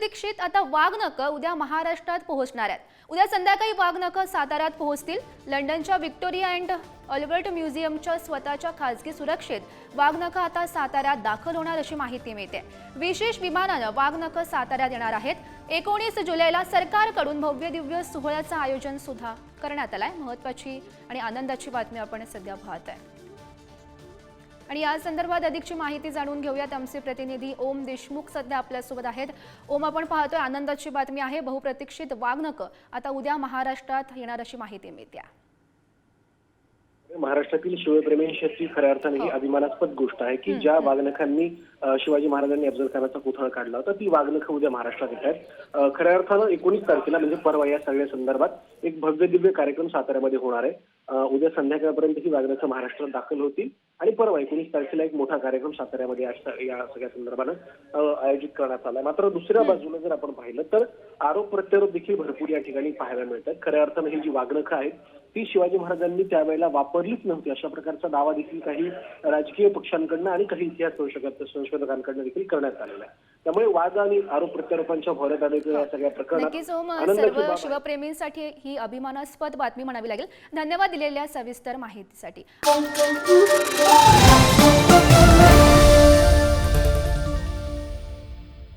दीक्षित आता वाघनख उद्या महाराष्ट्रात पोहोचणार आहेत. उद्या संध्याकाळी वाघनख साताऱ्यात पोहोचतील. लंडनच्या व्हिक्टोरिया अँड अल्बर्ट म्युझियमच्या स्वतःच्या खासगी सुरक्षेत वाघनख आता साताऱ्यात दाखल होणार अशी माहिती मिळते. विशेष विमानानं वाघनख साताऱ्यात येणार आहेत. एकोणीस जुलैला सरकारकडून भव्य दिव्य सोहळ्याचं आयोजन सुद्धा करण्यात आलंय. महत्वाची आणि आनंदाची बातमी आपण सध्या पाहत आहे आणि या संदर्भात अधिकची माहिती जाणून घेऊयात आमचे प्रतिनिधी ओम देशमुख सध्या आपल्यासोबत आहेत. ओम आपण पाहतोय आनंदाची बातमी आहे. बहुप्रतीक्षित वाघनक आता उद्या महाराष्ट्रात येणार अशी माहिती मिळते. महाराष्ट्रातील शिवप्रेमींसाठी खऱ्या अर्थाने ही अभिमानास्पद गोष्ट आहे की ज्या वाघनखांनी शिवाजी महाराजांनी अफजल खानाचा पुतळा काढला होता ती वाघनख उद्या महाराष्ट्रात येत आहेत. खऱ्या अर्थानं एकोणीस तारखेला म्हणजे परवा या सगळ्या संदर्भात एक भव्य दिव्य कार्यक्रम साताऱ्यामध्ये होणार आहे. उद्या संध्याकाळपर्यंत ही वाघनख महाराष्ट्रात दाखल होतील. आणि परवा एकोणीस तारखेला एक मोठा कार्यक्रम साताऱ्यामध्ये या सगळ्या संदर्भानं आयोजित करण्यात आला मात्र दुसऱ्या बाजूला जर आपण पाहिलं तर आरोप प्रत्यारोप देखील भरपूर या ठिकाणी पाहायला मिळतात. खऱ्या अर्थानं ही जी वाघनखं आहेत ती शिवाजी महाराजांनी त्यावेळेला वापरलीच नव्हती. अशा प्रकारचा दावा देखील काही राजकीय पक्षांकडनं आणि काही इतिहास संशोधक संशोधकांकडनं देखील करण्यात आलेला आहे. त्यामुळे वाद आणि आरोप प्रत्यारोपांच्या भोऱ्यात आलेल्या या सगळ्या प्रकरणात आनंदाची सर्व. शिवप्रेमींसाठी ही अभिमानास्पद बातमी म्हणावी लागेल. धन्यवाद दिलेल्या सविस्तर माहितीसाठी.